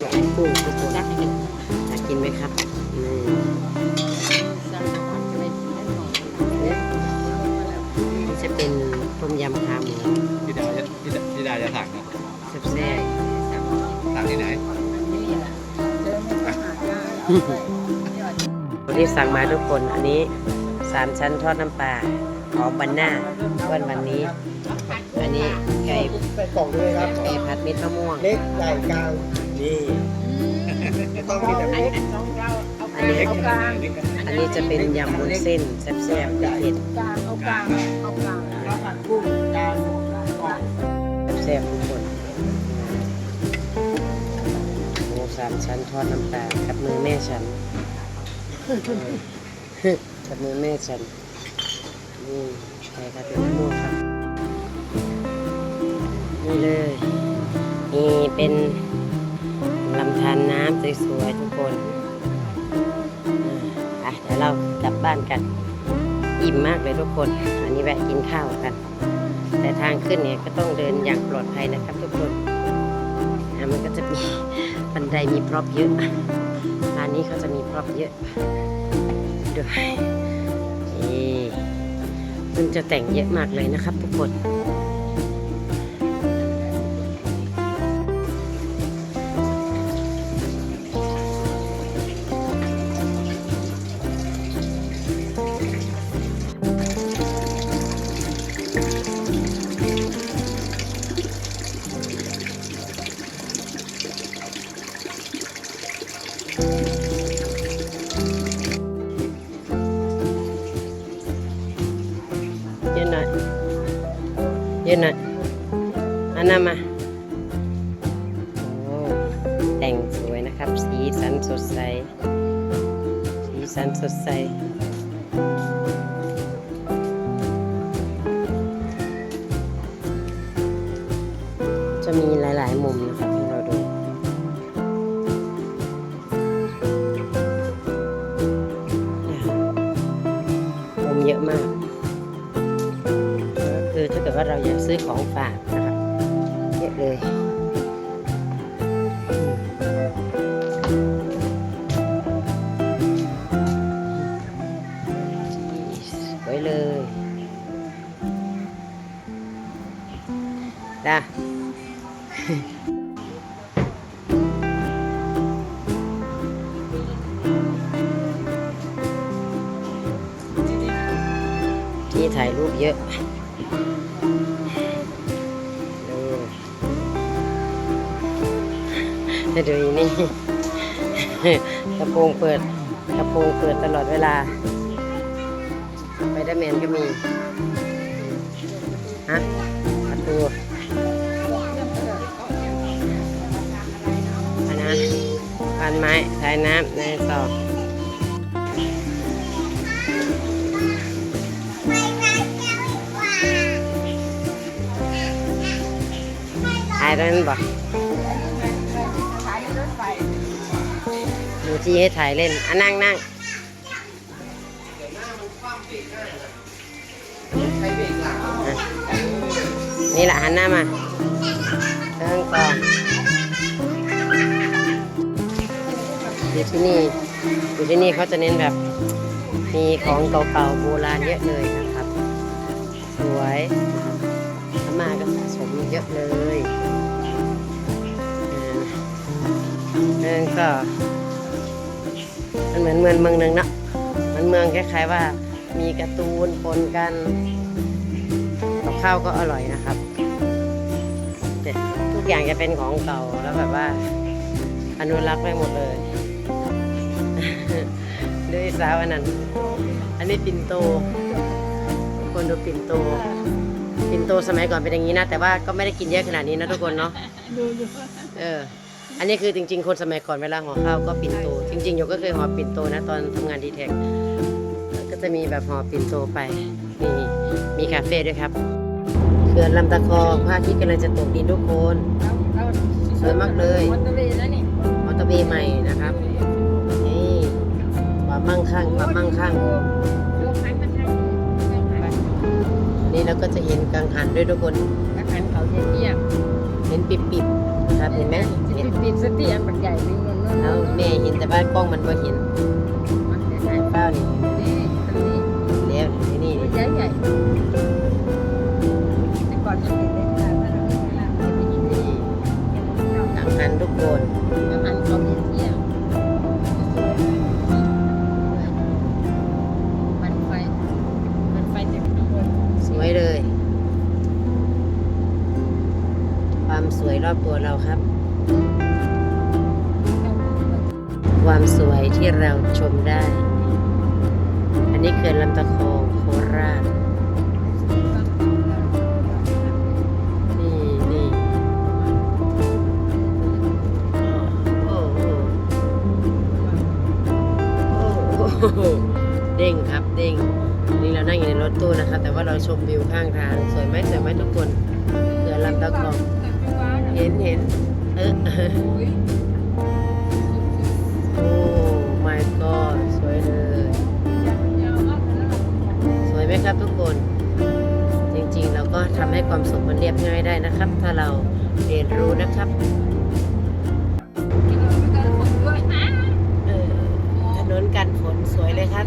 กุ้งทุกคนน่ากินไหมครับนี่นี่จะเป็นต้มยำขาหมูพี่ดาจะพี่ดาพี่ดาจะสั่งนะแซ่บสั่งที่ไหนๆวันนี้สั่งมาทุกคนอันนี้สามชั้นทอดน้ำปลาหอมบันหน้าวันวันนี้ อันนี้ไก่ใส่กล่องด้วยครับไก่ผัดเม็ดมะม่วง เล็กใหญ่กลาง นี่ต้องมีแต่เล็กอันนี้อันนี้จะเป็นยำวุ้นเส้นแซ่บๆเผ็ดเอากลางข้าวผัดกุ้งกลางกล่องๆแซ่บๆทุกคนหมูสามชั้นทอดน้ำปลากับมือแม่ฉันกับมือแม่ฉันนี่ไก่ผัดเม็ดมะม่วงครับนี่เลยนี่เป็น ลำธารน้ำสวยๆทุกคนอ่าไปเดี๋ยวเรากลับบ้านกัน อิ่มมากเลยทุกคน อันนี้แวะกินข้าวกัน แต่ทางขึ้นเนี่ยก็ต้องเดินอย่างปลอดภัยนะครับ ทุกคนอะมันก็จะมีบันไดมีพร็อพเยอะร้านนี้เขาจะมีพร็อพเยอะด้วยนี่มันจะแต่งเยอะมากเลยนะครับทุกคน ยืนหน่อยยืนหน่อยอันนั้นมาโอ้แต่งสวยนะครับ สีสันสดใส สีสันสดใสจะมีหลาย ๆ มุมนะครับ เราดูมุมเยอะมากก็คือถ้าเกิดว่าเราอยากซื้อของฝากนะครับเยอะเลยสวยเลยจ้า ที่ถ่ายรูปเยอะดูจะดูนี่กระโปรงเปิดกระโปรงเปิดตลอดเวลาไปดอร์แมนก็มี ฮะประตูอันนะพันไม้สายน้ำในซอายได้ไหมบอกดูที่ให้ถ่ายเล่นอะนั่งนั่งนี่แหละหันหน้ามาเติงต่ออยู่ที่นี่อยู่ที่นี่เขาจะเน้นแบบ มีของเก่าๆโบราณเยอะเลยนะครับ สวยมาก็สะสมเยอะเลย ก็มันเหมือนเมืองเมืองหนึ่งเนอะมันเมืองคล้ายๆว่า มีการ์ตูนปนกันกับข้าวก็อร่อยนะครับแต่ทุกอย่างจะเป็นของเก่าแล้วแบบว่า อนุรักษ์ไว้หมดเลยดูอีสาวอันนั้น อันนี้ปิ่นโตทุกคนดูปิ่นโต ปิ่นโตสมัยก่อนเป็นอย่างนี้นะ แต่ว่าก็ไม่ได้กินเยอะขนาดนี้นะทุกคนเนาะเออ อันนี้คือจริง ๆ คนสมัยก่อนเวลาห่อข้าวก็ปิ่นโต จริงๆโยก็เคยห่อปิ่นโตนะตอนทำงานดีแท็กก็จะมีแบบห่อปิ่นโตไปนี่มีคาเฟ่ด้วยครับเขื่อนลำตะคองพระอาทิตย์กำลังจะตกดินทุกคนสวยมากเลยมอเตอร์เวย์แล้วนี่มอเตอร์เวย์ใหม่นะครับนี่ความมั่งคั่งความมั่งคั่งดูคันมันให้นี่เราก็จะเห็นกังหันด้วยทุกคนอาหารเขาเยี่ยมเห็นปิบปิบ ครับเห็นไหมจิเห็นตปิดสติอันมันใหญ่มีเงินเอาแม่เห็นแต่ว่ากล้องมันบ่เห็นมัน รอบตัวเราครับ ความสวยที่เราชมได้ อันนี้เขื่อนลำตะคองโคราชนี่นี่เด้งครับเด้งนี่เรานั่งอยู่ในรถตู้นะครับแต่ว่าเราชมวิวข้างทาง สวยไหมสวยไหมทุกคนเขื่อนลำตะคอง เห็นเห็นเออเออโอ้ my god สวยเลยสวยไหมครับทุกคน จริงๆ เราก็ทำให้ความสุขมันเรียบง่ายได้นะครับ ถ้าเราเรียนรู้นะครับเออถนนกันฝนสวยเลยครับ